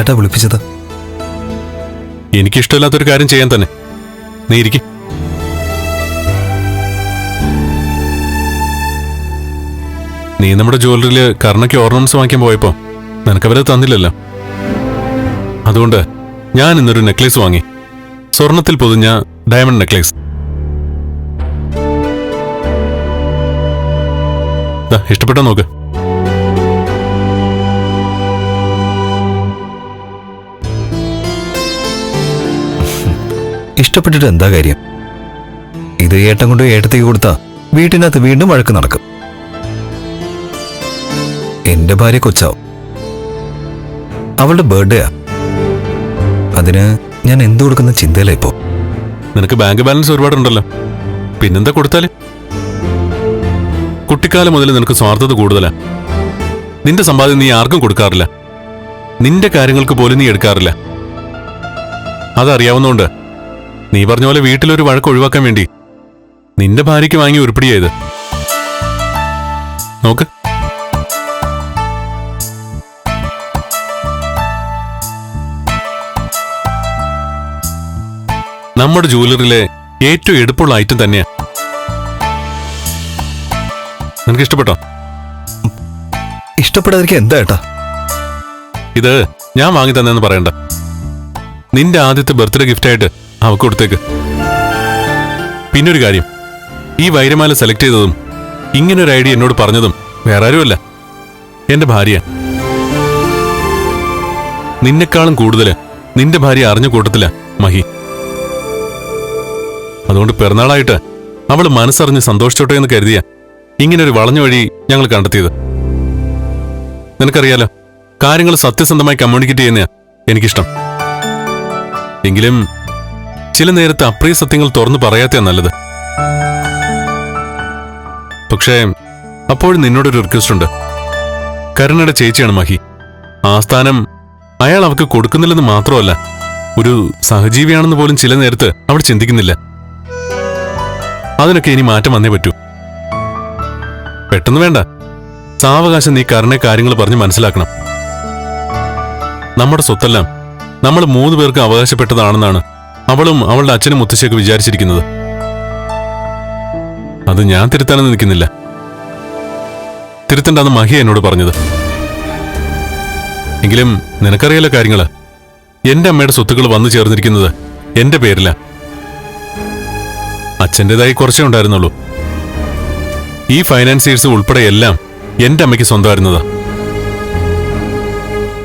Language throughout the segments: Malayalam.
എന്തായിട്ടാ വിളിപ്പിച്ചത്. എനിക്കിഷ്ടമില്ലാത്തൊരു കാര്യം ചെയ്യാൻ തന്നെ. നീ ഇരിക്കും. നീ നമ്മുടെ ജ്വല്ലറിയിൽ കർണയ്ക്ക് ഓർണമെന്റ്സ് വാങ്ങിക്കാൻ പോയപ്പോ നിനക്കവരെ തന്നില്ലല്ലോ. അതുകൊണ്ട് ഞാൻ ഇന്നൊരു നെക്ലേസ് വാങ്ങി. സ്വർണത്തിൽ പൊതിഞ്ഞ ഡയമണ്ട് നെക്ലേസ്. ഇഷ്ടപ്പെട്ടോ നോക്ക്. ഇഷ്ടപ്പെട്ടിട്ട് എന്താ കാര്യം? ഇത് ഏട്ടൻ കൊണ്ട് ഏട്ടത്തേക്ക് കൊടുത്താ വീട്ടിനകത്ത് വീണ്ടും വഴക്ക് നടക്കും. എന്റെ ഭാര്യ കൊച്ചാവും. അവളുടെ ബർത്ത്ഡേയാ. അതിന് ഞാൻ എന്തു കൊടുക്കുന്ന ചിന്തയില്ല ഇപ്പോ? നിനക്ക് ബാങ്ക് ബാലൻസ് ഒരുപാടുണ്ടല്ലോ. പിന്നെന്താ കൊടുത്താൽ? കുട്ടിക്കാലം മുതൽ നിനക്ക് സ്വാർത്ഥത കൂടുതലാ. നിന്റെ സമ്പാദ്യം നീ ആർക്കും കൊടുക്കാറില്ല. നിന്റെ കാര്യങ്ങൾക്ക് പോലും നീ എടുക്കാറില്ല. അതറിയാവുന്നോണ്ട് നീ പറഞ്ഞ പോലെ വീട്ടിലൊരു വഴക്ക് ഒഴിവാക്കാൻ വേണ്ടി. നിന്റെ ഭാര്യയ്ക്ക് വാങ്ങി ഉരുപ്പിടിയായത് നോക്ക്. നമ്മുടെ ജൂവലറിയിലെ ഏറ്റവും എടുപ്പുള്ള ഐറ്റം തന്നെയാ. നിനക്ക് ഇഷ്ടപ്പെട്ടോ ഇഷ്ടപ്പെടാതിരിക്കാൻ എന്താ ഏട്ടാ? ഇത് ഞാൻ വാങ്ങി തന്നെന്ന് പറയണ്ട. നിന്റെ ആദ്യത്തെ ബർത്ത്ഡേ ഗിഫ്റ്റായിട്ട് അവക്ക് കൊടുത്തേക്ക്. പിന്നൊരു കാര്യം. ഈ വൈരമാല സെലക്ട് ചെയ്തതും ഇങ്ങനൊരു ഐഡിയ എന്നോട് പറഞ്ഞതും വേറെ ആരുമല്ല. എന്റെ ഭാര്യ. നിന്നെക്കാളും കൂടുതൽ നിന്റെ ഭാര്യ അറിഞ്ഞ കൂട്ടത്തില മഹി. അതുകൊണ്ട് പിറന്നാളായിട്ട് അവൾ മനസ്സറിഞ്ഞ് സന്തോഷിച്ചോട്ടെ എന്ന് കരുതിയ ഇങ്ങനൊരു വളഞ്ഞ വഴി ഞങ്ങൾ കണ്ടെത്തിയത്. നിനക്കറിയാലോ കാര്യങ്ങൾ സത്യസന്ധമായി കമ്മ്യൂണിക്കേറ്റ് ചെയ്യുന്ന എനിക്കിഷ്ടം. എങ്കിലും ചില നേരത്തെ അപ്രിയ സത്യങ്ങൾ തുറന്നു പറയാത്ത നല്ലത്. പക്ഷേ അപ്പോഴും നിന്നോടൊരു റിക്വസ്റ്റ് ഉണ്ട്. കരുണയുടെ ചേച്ചിയാണ് മഹി. ആ സ്ഥാനം അയാൾ അവക്ക് കൊടുക്കുന്നില്ലെന്ന് മാത്രമല്ല ഒരു സഹജീവിയാണെന്ന് പോലും ചില നേരത്ത് അവൾ ചിന്തിക്കുന്നില്ല. അതിനൊക്കെ ഇനി മാറ്റം വന്നേ പറ്റൂ. പെട്ടെന്ന് വേണ്ട. സാവകാശം നീ കരുണെ കാര്യങ്ങൾ പറഞ്ഞ് മനസ്സിലാക്കണം. നമ്മുടെ സ്വത്തെല്ലാം നമ്മൾ മൂന്ന് പേർക്ക് അവകാശപ്പെട്ടതാണെന്നാണ് അവളും അവളുടെ അച്ഛനും മുത്തശ്ശിയൊക്കെ വിചാരിച്ചിരിക്കുന്നത്. അത് ഞാൻ തിരുത്താനെന്ന് നിൽക്കുന്നില്ല. തിരുത്തണ്ടെന്ന് മഹി എന്നോട് പറഞ്ഞത്. എങ്കിലും നിനക്കറിയാലോ കാര്യങ്ങൾ? എന്റെ അമ്മയുടെ സ്വത്തുക്കൾ വന്നു ചേർന്നിരിക്കുന്നത് എന്റെ പേരില. അച്ഛന്റെതായി കുറച്ചേ ഉണ്ടായിരുന്നുള്ളൂ. ഈ ഫൈനാൻസിയേഴ്സ് ഉൾപ്പെടെ എല്ലാം എന്റെ അമ്മയ്ക്ക് സ്വന്തമായിരുന്നതാ.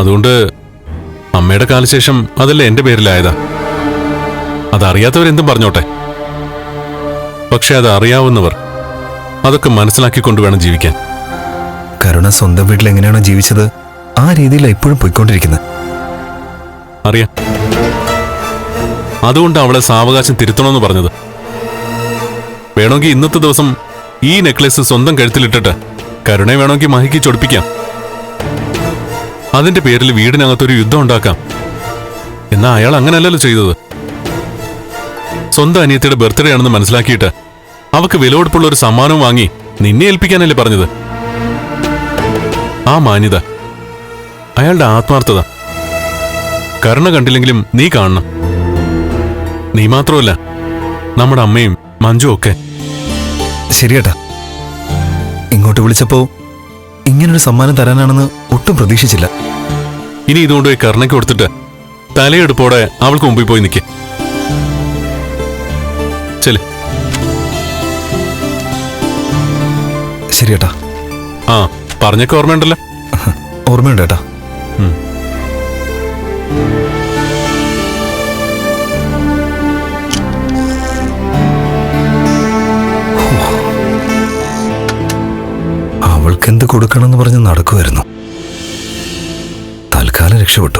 അതുകൊണ്ട് അമ്മയുടെ കാലശേഷം അതല്ല എന്റെ പേരിലായതാ. അതറിയാത്തവരെന്തും പറഞ്ഞോട്ടെ. പക്ഷെ അത് അറിയാവുന്നവർ അതൊക്കെ മനസ്സിലാക്കിക്കൊണ്ട് വേണം ജീവിക്കാൻ. കരുണ സ്വന്തം വീട്ടിൽ എങ്ങനെയാണോ ജീവിച്ചത്? ആ രീതിയിലാണ് ഇപ്പോഴും പോയിക്കൊണ്ടിരിക്കുന്നത്. അറിയാം. അതുകൊണ്ട് അവളെ സാവകാശം തിരുത്തണമെന്ന് പറഞ്ഞത്. വേണമെങ്കിൽ ഇന്നത്തെ ദിവസം ഈ നെക്ലേസ് സ്വന്തം കഴുത്തിലിട്ടിട്ട് കരുണയെ വേണമെങ്കിൽ മഹിക്ക് ചൊടിപ്പിക്കാം. അതിന്റെ പേരിൽ വീടിനകത്തൊരു യുദ്ധം ഉണ്ടാക്കാം. എന്നാ അയാൾ അങ്ങനെയല്ലല്ലോ ചെയ്തത്. സ്വന്തം അനിയത്തിയുടെ ബർത്ത്ഡേ ആണെന്ന് മനസ്സിലാക്കിയിട്ട് അവക്ക് വിലവെടുപ്പുള്ള ഒരു സമ്മാനം വാങ്ങി നിന്നെ ഏൽപ്പിക്കാനല്ലേ പറഞ്ഞത്? ആ മാന്യത അയാളുടെ ആത്മാർത്ഥത. കരുണ കണ്ടില്ലെങ്കിലും നീ കാണണം. നീ മാത്രമല്ല നമ്മുടെ അമ്മയും മഞ്ജു ഒക്കെ. ശരിയേട്ടാ ഇങ്ങോട്ട് വിളിച്ചപ്പോ ഇങ്ങനൊരു സമ്മാനം തരാനാണെന്ന് ഒട്ടും പ്രതീക്ഷിച്ചില്ല. ഇനി ഇതുകൊണ്ട് പോയി കരുണയ്ക്ക് കൊടുത്തിട്ട് തലയെടുപ്പോടെ അവൾക്ക് മുമ്പിൽ പോയി നിൽക്ക് ചെൽ. ശരിയേട്ടാ. ആ പറഞ്ഞൊക്കെ ഓർമ്മയുണ്ടല്ലോ. ഓർമ്മയുണ്ട് ഏട്ടാ അവൾക്കെന്ത് കൊടുക്കണമെന്ന് പറഞ്ഞ് നടക്കുമായിരുന്നു തൽക്കാലം രക്ഷപ്പെട്ടു.